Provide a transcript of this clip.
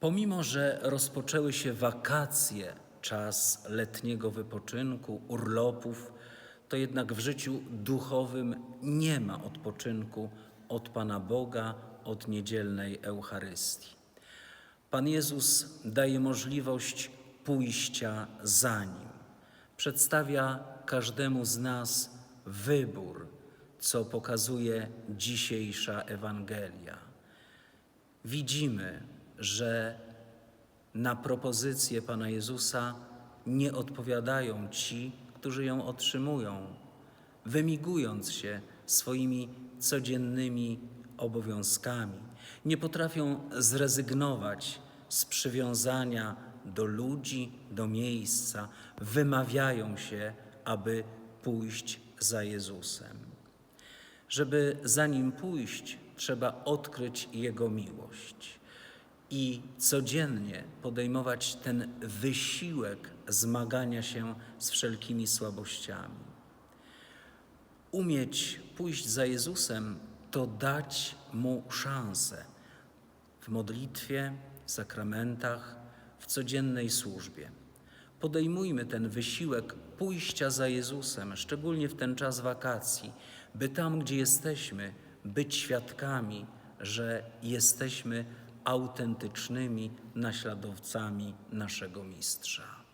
Pomimo, że rozpoczęły się wakacje, czas letniego wypoczynku, urlopów, to jednak w życiu duchowym nie ma odpoczynku od Pana Boga, od niedzielnej Eucharystii. Pan Jezus daje możliwość pójścia za Nim. Przedstawia każdemu z nas wybór, co pokazuje dzisiejsza Ewangelia. Widzimy, że na propozycję Pana Jezusa nie odpowiadają ci, którzy ją otrzymują, wymigując się swoimi codziennymi obowiązkami. Nie potrafią zrezygnować z przywiązania do ludzi, do miejsca, wymawiają się, aby pójść za Jezusem. Żeby za nim pójść, trzeba odkryć Jego miłość i codziennie podejmować ten wysiłek zmagania się z wszelkimi słabościami. Umieć pójść za Jezusem to dać Mu szansę w modlitwie, w sakramentach, w codziennej służbie. Podejmujmy ten wysiłek pójścia za Jezusem, szczególnie w ten czas wakacji, by tam, gdzie jesteśmy, być świadkami, że jesteśmy autentycznymi naśladowcami naszego Mistrza.